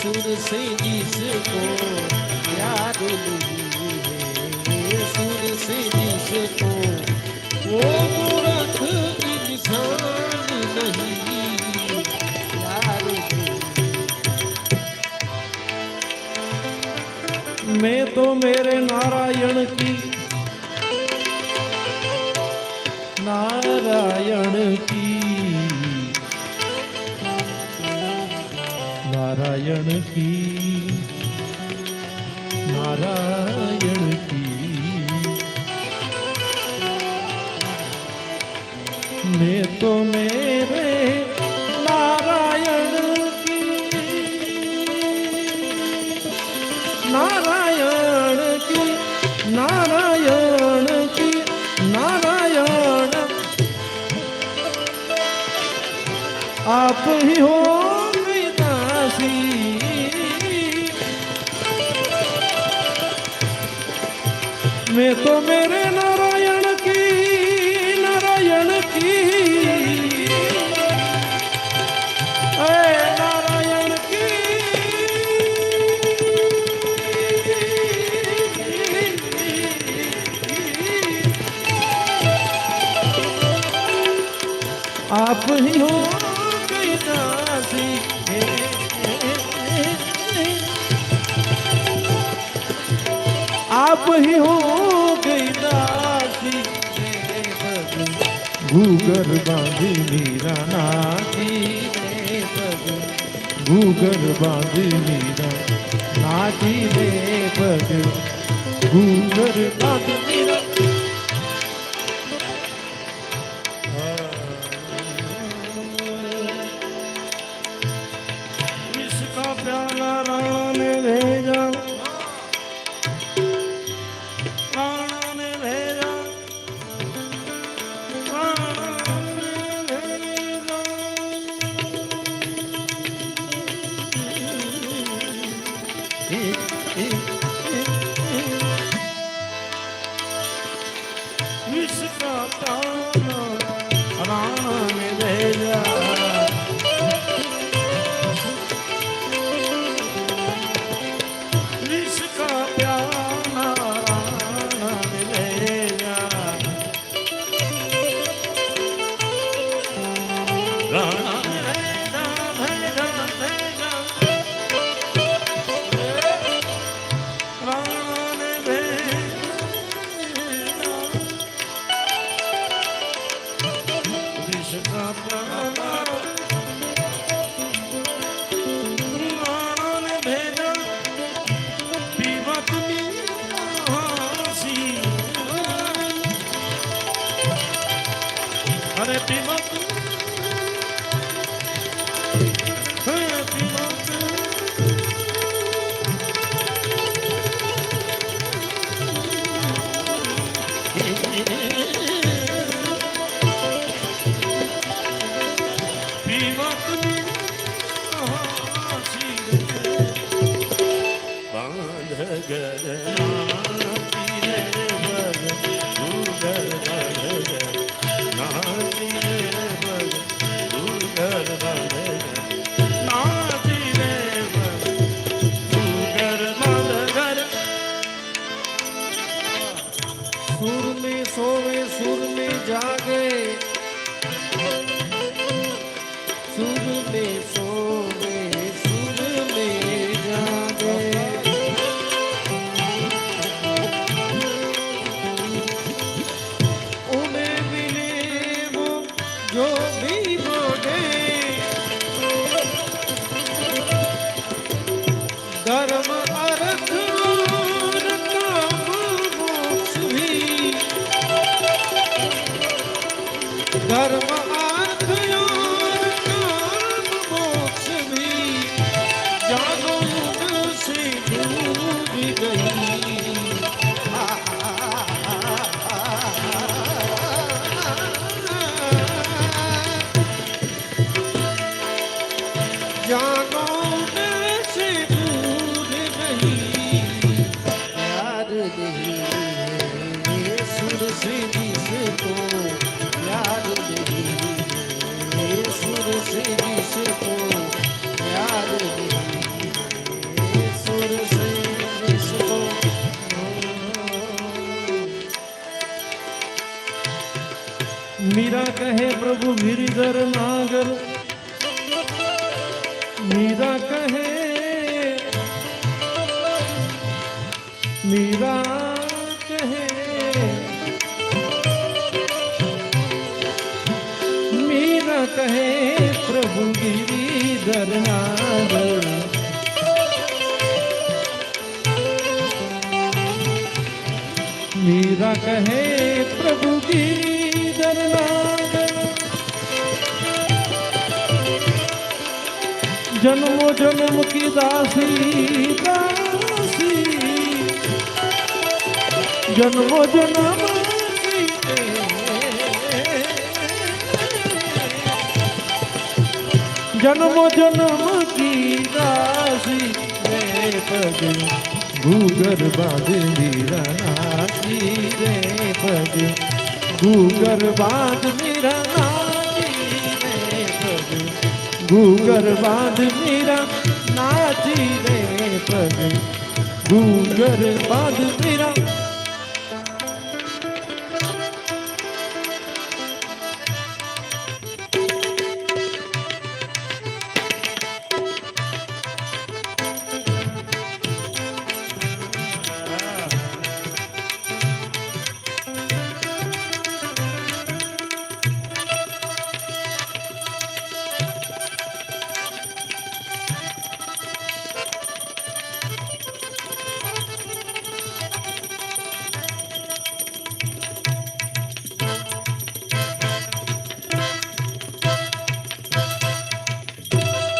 सुर से जिसको प्यार लगी है सुर से जिसको वो मूर्ख इंसान नहीं प्यार मैं तो मेरे नारायण की नारायण की નારાયણ કી નારાયણ जो मेरे नारायण की नारायण की नारायण की आप ही हो कई दासी आप ही हो ગુગર બાંધી મીરા નાચી ગુગર બાંધી મીરા નાચી રે પગ મીરા mano. ધર્મ આંધ્યો. मीरा कहे, प्रभु गिरिधर नागर। मीरा कहे मीरा कहे मीरा कहे, प्रभु गिरिधर नागर। मीरा कहे, प्रभु गिरिधर जन्मो जन्म की दासी दासी। जन्मो जन्म जन्मो जन्म की दासी रे पग घूगर बाँध रे पग ગુગરબાદ મેરા નાથી રે પ્રભુ ગુગરબાદ મેરા નાથી રે પ્રભુ ગુગરબાદ મેરા